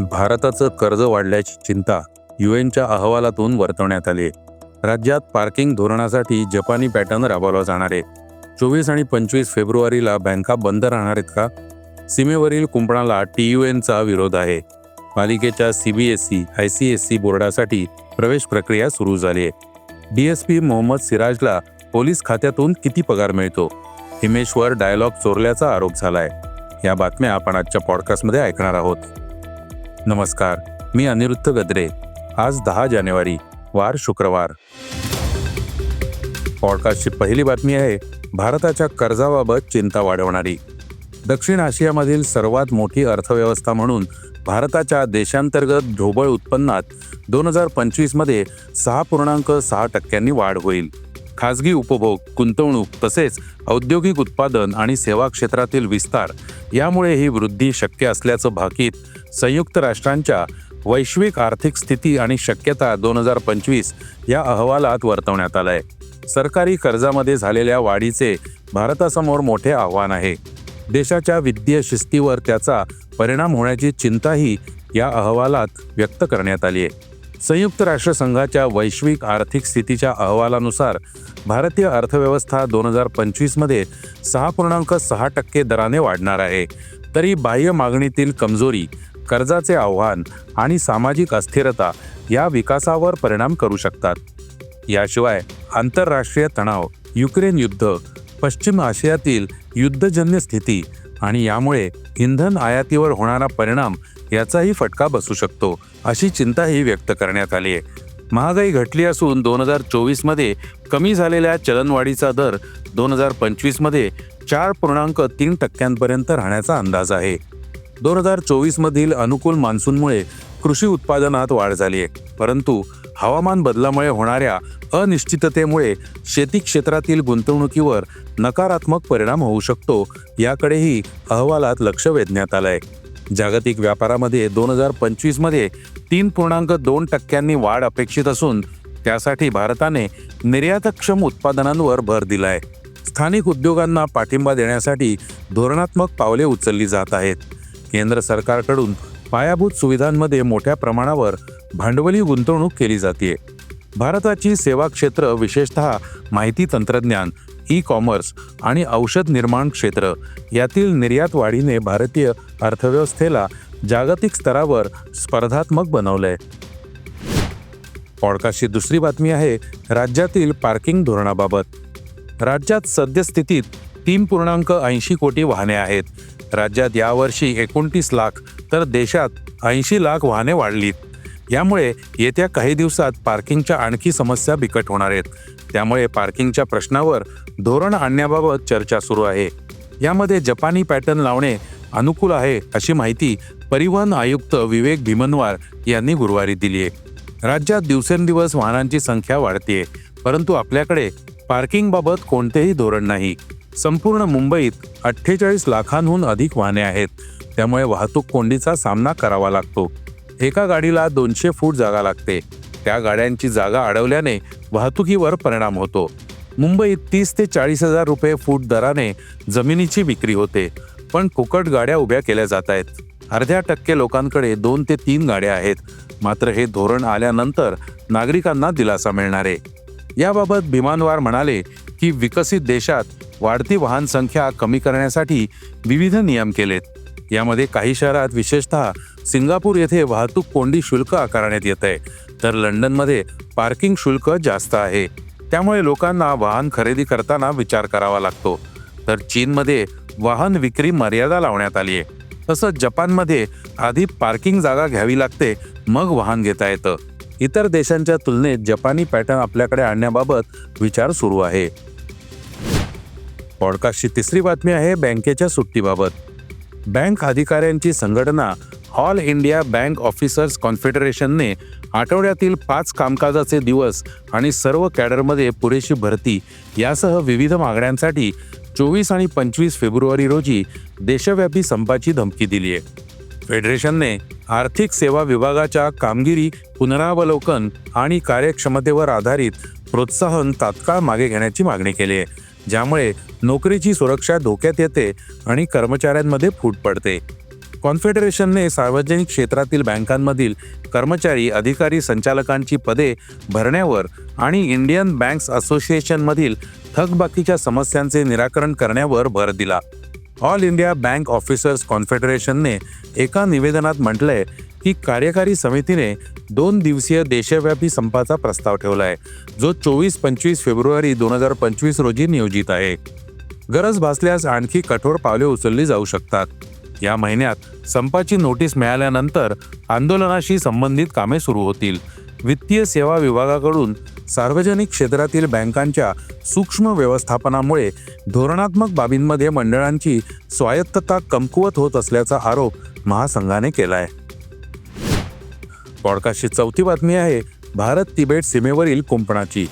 भारताचं कर्ज वाढल्याची चिंता युएनच्या अहवालातून वर्तवण्यात आली. आहे. राज्यात पार्किंग धोरणासाठी जपानी पॅटर्न राबवला जाणार आहे. चोवीस आणि पंचवीस फेब्रुवारीला बँका बंद राहणार आहेत का? सीमेवरील कुंपणाला टी यू एनचा विरोध आहे. पालिकेच्या C B S C I C S C बोर्डासाठी प्रवेश प्रक्रिया सुरू झाली आहे. डी एस पी मोहम्मद सिराजला पोलीस खात्यातून किती पगार मिळतो? हिमेशवर डायलॉग चोरल्याचा आरोप झालाय. या बातम्या आपण आजच्या पॉडकास्टमध्ये ऐकणार आहोत. नमस्कार मी अनिरुद्ध गद्रे. आज दहा जानेवारी वार शुक्रवार. पॉडकास्टची पहिली बातमी आहे भारताच्या कर्जाबाबत चिंता वाढवणारी. दक्षिण आशियामधील सर्वात मोठी अर्थव्यवस्था म्हणून भारताच्या देशांतर्गत ढोबळ उत्पन्नात दोन हजार पंचवीसमध्ये सहा पूर्णांक सहा टक्क्यांनी वाढ होईल. खाजगी उपभोग गुंतवणूक तसेच औद्योगिक उत्पादन आणि सेवा क्षेत्रातील विस्तार यामुळे ही वृद्धी शक्य असल्याचं भाकीत संयुक्त राष्ट्रांच्या वैश्विक आर्थिक स्थिती आणि शक्यता दोन हजार पंचवीस या अहवालात वर्तवण्यात आलंय. सरकारी कर्जामध्ये झालेल्या वाढीचे भारतासमोर मोठे आव्हान आहे. देशाच्या वित्तीय शिस्तीवर त्याचा परिणाम होण्याची चिंताही या अहवालात व्यक्त करण्यात आली आहे संयुक्त राष्ट्रसंघाच्या वैश्विक आर्थिक स्थितीच्या अहवालानुसार भारतीय अर्थव्यवस्था दोन हजार पंचवीसमध्ये सहा पूर्णांक सहा टक्के दराने वाढणार आहे. तरी बाह्य मागणीतील कमजोरी कर्जाचे आव्हान आणि सामाजिक अस्थिरता या विकासावर परिणाम करू शकतात. याशिवाय आंतरराष्ट्रीय तणाव युक्रेन युद्ध पश्चिम आशियातील युद्धजन्य स्थिती आणि यामुळे इंधन आयातीवर होणारा परिणाम याचाही फटका बसू शकतो अशी चिंताही व्यक्त करण्यात आली आहे. महागाई घटली असून दोन हजार चोवीसमध्ये कमी झालेल्या चलनवाढीचा दर दोन हजार पंचवीसमध्ये चार पूर्णांक तीन टक्क्यांपर्यंत राहण्याचा अंदाज आहे. दोन हजार चोवीसमधील अनुकूल मान्सूनमुळे कृषी उत्पादनात वाढ झाली आहे. परंतु हवामान बदलामुळे होणाऱ्या अनिश्चिततेमुळे शेती क्षेत्रातील गुंतवणुकीवर नकारात्मक परिणाम होऊ शकतो याकडेही अहवालात लक्ष वेधण्यात आलंय. जागतिक व्यापारामध्ये दोन हजार पंचवीसमध्ये तीन पूर्णांक दोन टक्क्यांनी वाढ अपेक्षित असून त्यासाठी भारताने निर्यातक्षम उत्पादनांवर भर दिलाय. स्थानिक उद्योगांना पाठिंबा देण्यासाठी धोरणात्मक पावले उचलली जात आहेत. केंद्र सरकारकडून पायाभूत सुविधांमध्ये मोठ्या प्रमाणावर भांडवली गुंतवणूक केली जाते भारताची सेवा क्षेत्र विशेषतः माहिती तंत्रज्ञान ई कॉमर्स आणि औषध निर्माण क्षेत्र यातील निर्यात वाढीने भारतीय अर्थव्यवस्थेला जागतिक स्तरावर स्पर्धात्मक बनवलंय. पॉडकास्टची दुसरी बातमी आहे राज्यातील पार्किंग धोरणाबाबत. राज्यात सद्यस्थितीत तीन पूर्णांक ऐंशी कोटी वाहने आहेत. राज्यात यावर्षी एकोणतीस लाख तर देशात ऐंशी लाख वाहने वाढलीत. यामुळे येत्या काही दिवसात पार्किंगच्या आणखी समस्या बिकट होणार आहेत. त्यामुळे पार्किंगच्या प्रश्नावर धोरण आणण्याबाबत चर्चा सुरू आहे. यामध्ये जपानी पॅटर्न लावणे अनुकूल आहे अशी माहिती परिवहन आयुक्त विवेक भीमनवार यांनी गुरुवारी दिली आहे. राज्यात दिवसेंदिवस वाहनांची संख्या वाढतीये परंतु आपल्याकडे पार्किंगबाबत कोणतेही धोरण नाही. संपूर्ण मुंबईत अठ्ठेचाळीस लाखांहून अधिक वाहने आहेत. त्यामुळे वाहतूक कोंडीचा सामना करावा लागतो. एका गाडीला दोनशे फूट जागा लागते. त्या गाड्यांची जागा अडवल्याने वाहतुकीवर परिणाम होतो. मुंबईत तीस ते चाळीस हजार रुपये फूट दराने जमिनीची विक्री होते पण फुकट गाड्या उभ्या केल्या जात आहेत. अर्ध्या टक्के लोकांकडे दोन ते तीन गाड्या आहेत. मात्र हे धोरण आल्यानंतर नागरिकांना दिलासा मिळणार. आहे याबाबत भीमानवार म्हणाले की विकसित देशात वाढती वाहन संख्या कमी करण्यासाठी विविध नियम केलेत. यामध्ये काही शहरात विशेषतः सिंगापूर येथे वाहतूक कोंडी शुल्क आकारण्यात येत आहे. तर लंडनमध्ये पार्किंग शुल्क जास्त आहे. त्यामुळे लोकांना वाहन खरेदी करताना विचार करावा लागतो. तर चीनमध्ये वाहन विक्री मर्यादा लावण्यात आली आहे. तसंच जपानमध्ये आधी पार्किंग जागा घ्यावी लागते मग वाहन घेता येतं. इतर देशांच्या तुलनेत जपानी पॅटर्न आपल्याकडे आणण्याबाबत विचार सुरू आहे. पॉडकास्टची तिसरी बातमी आहे बँकेच्या सुट्टीबाबत. बँक अधिकाऱ्यांची संघटना ऑल इंडिया बँक ऑफिसर्स कॉन्फेडरेशनने आठवड्यातील पाच कामकाजाचे दिवस आणि सर्व कॅडरमध्ये पुरेशी भरती यासह विविध मागण्यांसाठी चोवीस आणि पंचवीस फेब्रुवारी रोजी देशव्यापी संपाची धमकी दिली आहे. फेडरेशनने आर्थिक सेवा विभागाच्या कामगिरी पुनरावलोकन आणि कार्यक्षमतेवर आधारित प्रोत्साहन तात्काळ मागे घेण्याची मागणी केली आहे. ज्यामुळे नोकरीची सुरक्षा धोक्यात येते आणि कर्मचाऱ्यांमध्ये फूट पडते. कॉन्फेडरेशनने सार्वजनिक क्षेत्रातील बँकांमधील कर्मचारी अधिकारी संचालकांची पदे भरण्यावर आणि इंडियन बँक्स असोसिएशनमधील थकबाकीच्या समस्यांचे निराकरण करण्यावर भर दिला. ऑल इंडिया बँक ऑफिसर्स कॉन्फेडरेशनने एका निवेदनात म्हटलंय की कार्यकारी समितीने दोन दिवसीय देशव्यापी संपाचा प्रस्ताव ठेवला आहे जो चोवीस पंचवीस फेब्रुवारी दोन हजार पंचवीस रोजी नियोजित आहे. गरज भासल्यास आणखी कठोर पावले उचलली जाऊ शकतात. या महिन्यात संपाची नोटीस मिळाल्यानंतर आंदोलनाशी संबंधित कामे सुरू होतील. वित्तीय सेवा विभागाकडून सार्वजनिक क्षेत्रातील बँकांच्या सूक्ष्म व्यवस्थापनामुळे धोरणात्मक बाबींमध्ये मंडळांची स्वायत्तता कमकुवत होत असल्याचा आरोप महासंघाने केला आहे पॉडकास्टची चौथी बातमी आहे भारत तिबेट सीमेवरील कुंपणाची.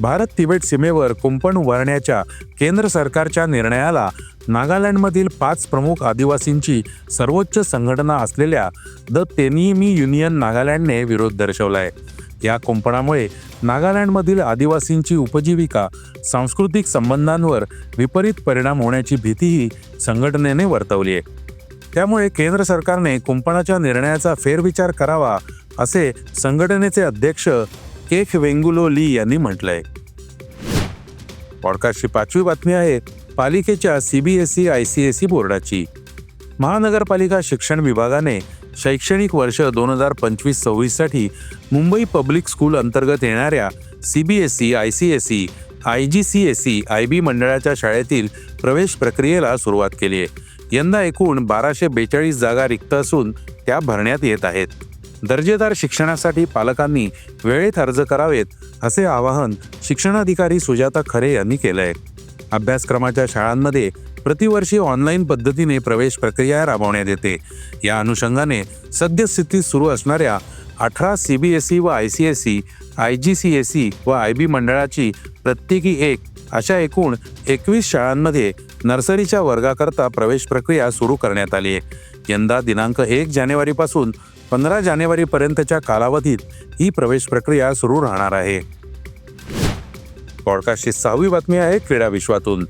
भारत तिबेट सीमेवर कुंपण उभारण्याच्या केंद्र सरकारच्या निर्णयाला नागालँडमधील पाच प्रमुख आदिवासींची सर्वोच्च संघटना असलेल्या द तेनिमी युनियन नागालँडने विरोध दर्शवलाय. या कुंपणामुळे नागालँडमधील आदिवासींची उपजीविका सांस्कृतिक संबंधांवर विपरीत परिणाम होण्याची भीतीही संघटनेने वर्तवली आहे त्यामुळे केंद्र सरकारने कुंपणाच्या निर्णयाचा फेरविचार करावा असे संघटनेचे अध्यक्ष केख वेंगुलो ली यांनी म्हटलंय. पॉडकास्टची पाचवी बातमी आहे पालिकेच्या CBSE I C S E बोर्डाची. महानगरपालिका शिक्षण विभागाने शैक्षणिक वर्ष दोन हजार पंचवीस सव्वीससाठी मुंबई पब्लिक स्कूल अंतर्गत येणाऱ्या CBSE I C S E I G C S E I B मंडळाच्या शाळेतील प्रवेश प्रक्रियेला सुरुवात केली आहे. यंदा एकूण बाराशे बेचाळीस जागा रिक्त असून त्या भरण्यात येत आहेत. दर्जेदार शिक्षणासाठी पालकांनी वेळेत अर्ज करावेत असे आवाहन शिक्षणाधिकारी सुजाता खरे यांनी केलं आहे अभ्यासक्रमाच्या शाळांमध्ये प्रतिवर्षी ऑनलाईन पद्धतीने प्रवेश प्रक्रिया राबवण्यात येते. या अनुषंगाने सद्यस्थितीत सुरू असणाऱ्या अठरा सी बी एस ई व I C S E I G C S E व आय बी मंडळाची प्रत्येकी एक अशा एकूण एकवीस शाळांमध्ये नर्सरीच्या वर्गाकरता प्रवेश प्रक्रिया सुरू करण्यात आली आहे. यंदा दिनांक एक जानेवारीपासून पंधरा जानेवारीपर्यंतच्या कालावधीत ही प्रवेश प्रक्रिया सुरू राहणार आहे. पॉडकास्टची सहावी बातमी आहे क्रीडा विश्वातून.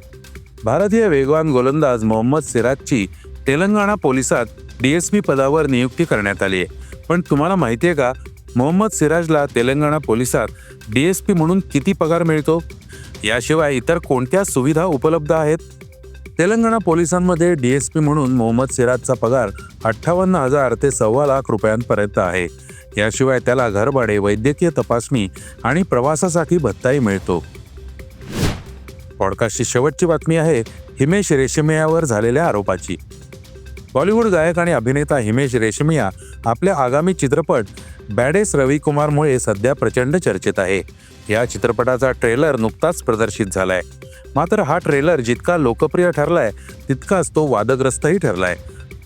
भारतीय वेगवान गोलंदाज मोहम्मद सिराजची तेलंगणा पोलिसात डीएसपी पदावर नियुक्ती करण्यात आली आहे. पण तुम्हाला माहिती आहे का मोहम्मद सिराजला तेलंगणा पोलिसात डीएसपी म्हणून किती पगार मिळतो? याशिवाय इतर कोणत्या सुविधा उपलब्ध आहेत? तेलंगणा पोलिसांमध्ये डीएसपी म्हणून मोहम्मद सिराजचा पगार अठ्ठावन्न हजार ते सव्वा लाख रुपयांपर्यंत आहे. याशिवाय त्याला घरभाडे वैद्यकीय तपासणी आणि प्रवासासाठी भत्ताही मिळतो. पॉडकास्टची शेवटची बातमी आहे हिमेश रेशमियावर झालेल्या आरोपाची. बॉलिवूड गायक आणि अभिनेता हिमेश रेशमिया आपल्या आगामी चित्रपट बॅडेस रविकुमारमुळे सध्या प्रचंड चर्चेत आहे. या चित्रपटाचा ट्रेलर नुकताच प्रदर्शित झालाय. मात्र हा ट्रेलर जितका लोकप्रिय ठरलाय तितकाच तो वादग्रस्तही ठरलाय.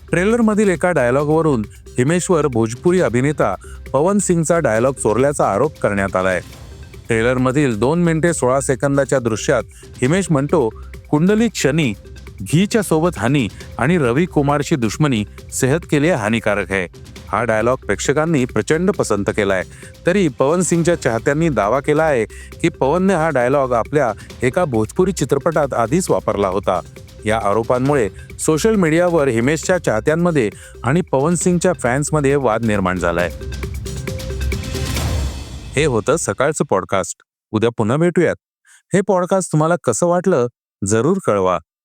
ट्रेलरमधील एका डायलॉगवरून हिमेशवर भोजपुरी अभिनेता पवन सिंगचा डायलॉग चोरल्याचा आरोप करण्यात आलाय. ट्रेलरमधील दोन मिनिटे सोळा सेकंदाच्या दृश्यात हिमेश म्हणतो कुंडली शनी घीच्या सोबत हानी आणि रवी कुमारची दुश्मनी सेहत के लिए हानिकारक आहे. हा डायलॉग प्रेक्षकांनी प्रचंड पसंत केलाय. तरी पवन सिंगच्या चाहत्यांनी दावा केला आहे की पवनने हा डायलॉग आपल्या एका भोजपुरी चित्रपटात आधीच वापरला होता. या आरोपांमुळे सोशल मीडियावर हिमेशच्या चाहत्यांमध्ये आणि पवन सिंगच्या फॅन्समध्ये वाद निर्माण झालाय. हे होतं सकाळचं पॉडकास्ट उद्या पुन्हा भेटूयात. हे पॉडकास्ट तुम्हाला कसं वाटलं? जरूर कळवा.